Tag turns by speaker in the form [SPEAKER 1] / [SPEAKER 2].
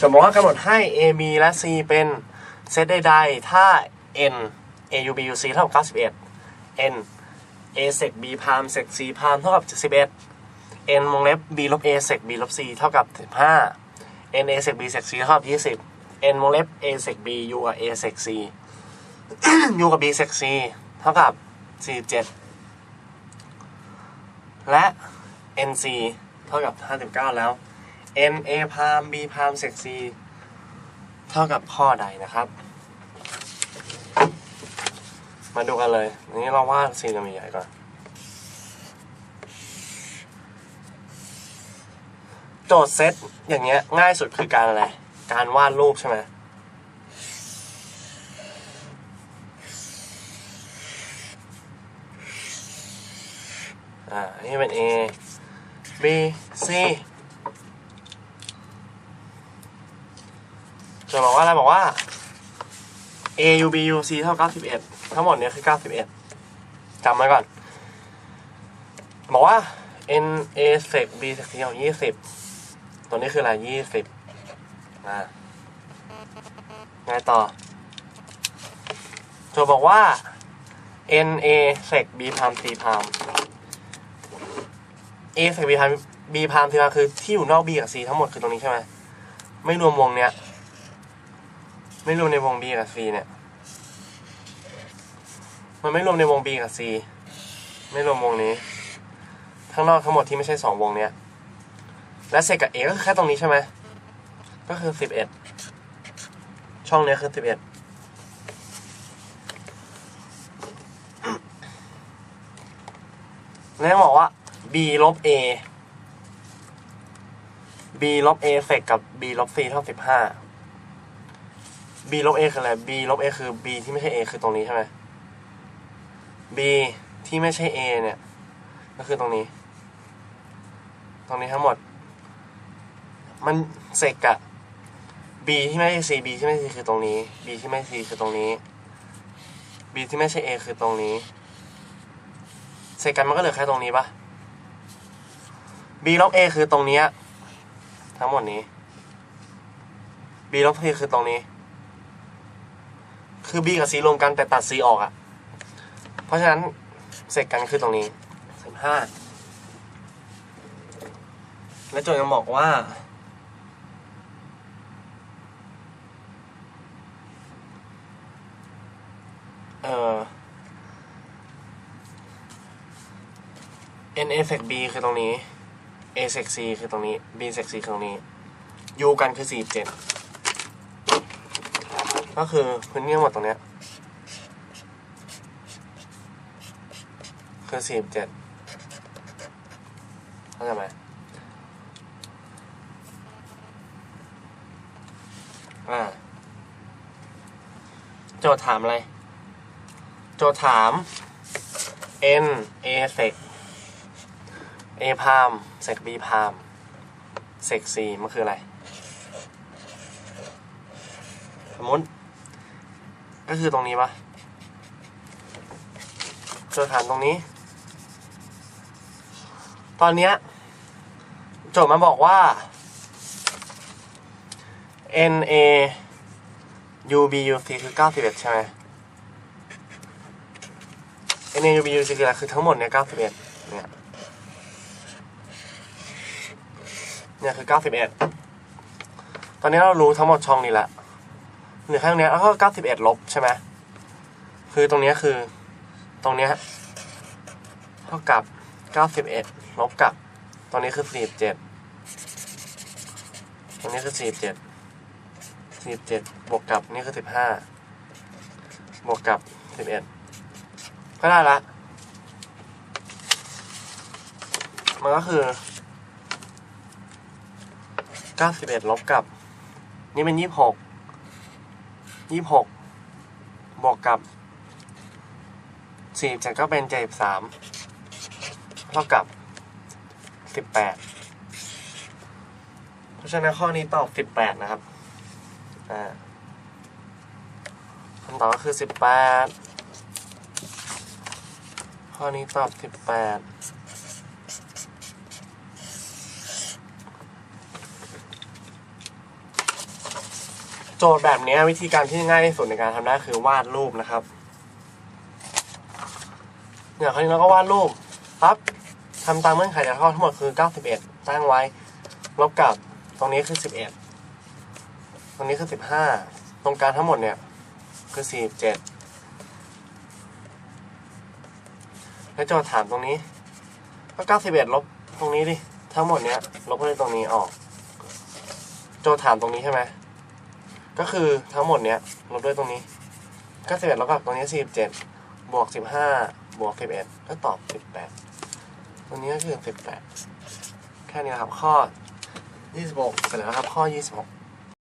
[SPEAKER 1] จะบอกว่ากำหนดให้ A B และ C เป็นเซตใดๆ ถ้า n A U B U C เท่ากับ91 n A sec B พาม sec C พามเท่ากับ71 n วงเล็บ B ลบ A sec B ลบ C เท่ากับ15 n A sec B sec C เท่ากับ20 n วงเล็บ A sec B U กับ A sec C U กับ B sec C เท่ากับ47 และ NC เท่ากับ 59 แล้ว NA พาม B พาม sec C เท่ากับข้อใดนะครับ มาดูกันเลยอันนี้เราวาดสี่เหลี่ยมใหญ่ก่อนโจทย์เซตอย่างเงี้ยง่ายสุดคือการอะไร การวาดรูปใช่ไหมอ่าอันนี้เป็น A B C จะบอกว่าอะไรบอกว่า A U B U C เท่ากับ91 ทั้งหมดเนี้ยคือ 91จำไว้ก่อน บอกว่า N A sec B sec C เอา20 ตัวนี้คืออะไร 20อ่าไงต่อจะบอกว่า N A sec B พาม C พาม A sec B พาม B พาม C พามคือที่อยู่นอก B กับ C ทั้งหมดคือตรงนี้ใช่ไหมไม่รวมวงเนี้ย ไม่รวมในวง B กับ C เนี่ย มันไม่รวมในวง B กับ C ไม่รวมวงนี้ ข้างนอกทั้งหมดที่ไม่ใช่สองวงเนี้ย และเศษกับ A ก็คือแค่ตรงนี้ใช่ไหม ก็คือสิบเอ็ด ช่องเนี้ยคือสิบเอ็ดแล้วบอกว่า b ลบ a b ลบ a เศษกับ b ลบ c เท่าสิบห้า b ลบ a คืออะไร b ลบ a คือ b ที่ไม่ใช่ a คือตรงนี้ใช่ไหม b ที่ไม่ใช่ a เนี่ย ก็คือตรงนี้ ตรงนี้ทั้งหมด มันเศษกับ b ที่ไม่ใช่ c b ที่ไม่ใช่ c คือตรงนี้ b ที่ไม่ใช่ c คือตรงนี้ b ที่ไม่ใช่ a คือตรงนี้เศกันมันก็เหลือแค่ตรงนี้ปะ b ลบ a คือตรงเนี้ยทั้งหมดนี้ b ลบ c คือตรงนี้ คือ b กับ c รวมกันแต่ตัด c ออกอะเพราะฉะนั้นเศษกันคือตรงนี้สิบห้าและโจทย์ยังบอกว่า เอ่อ n a sec b คือตรงนี้ a sec c คือตรงนี้ b sec c คือตรงนี้ u กันคือสี่เจ็ด ก็คือพื้นที่ทั้งหมดตรงเนี้ยคือสี่เจ็ดเข้าใจไหมอ่าโจทย์ถามอะไร โจทย์ถาม n a sec a พาม sec b พาม sec c มันคืออะไร สมมติ ก็คือตรงนี้ปะโจทย์ถามตรงนี้ ตอนเนี้ยโจทย์มาบอกว่า n a u b u c คือ91 ใช่ไหม n a u b u c คืออะไรคือทั้งหมดเนี่ย91เนี่ยเนี่ยคือ 91 ตอนนี้เรารู้ทั้งหมดช่องนี้แล้ว เหนือข้างเนี้ยแล้วก็เก้าสิบเอ็ดลบใช่ไหมคือตรงเนี้ยคือ ตรงเนี้ยเท่ากับเก้าสิบเอ็ดลบกับ ตรงนี้คือสี่สิบเจ็ดตรงนี้คือสี่สิบเจ็ดสี่สิบเจ็ดบวกกับนี่คือสิบห้าบวกกับสิบเอ็ดก็ได้ละมันก็คือเก้าสิบเอ็ดลบกับ นี่เป็นยี่สิบหก วกกับ47ก็เป็น73เท่ากับ18เพราะฉะนั้นข้อนี้ตอบ18นะครับอ่าคำตอบก็คือ18ข้อนี้ตอบ18 โจทย์แบบนี้วิธีการที่ง่ายที่สุดในการทำได้คือวาดรูปนะครับเนี่ยคราวนี้เราก็วาดรูปปั๊บทำตามเงื่อนไขจากข้อทั้งหมดคือ 91 ตั้งไว้ ลบกับตรงนี้คือ 11 ตรงนี้คือ 15 ตรงกลางทั้งหมดเนี่ยคือ 47 แล้วโจทย์ถามตรงนี้ ก็ 91 ลบตรงนี้ดิ ทั้งหมดเนี้ยลบไปเลยตรงนี้ออก โจทย์ถามตรงนี้ใช่ไหม ก็คือทั้งหมดเนี้ยลบด้วยตรงนี้ก็สิบเอ็ดลบกับตรงนี้สี่สิบเจ็ดบวกสิบห้าบวกสิบเอ็ดก็ตอบสิบแปดตรงนี้ก็คือสิบแปดแค่นี้ครับข้อยี่สิบหกเสร็จแล้วครับข้อยี่สิบหก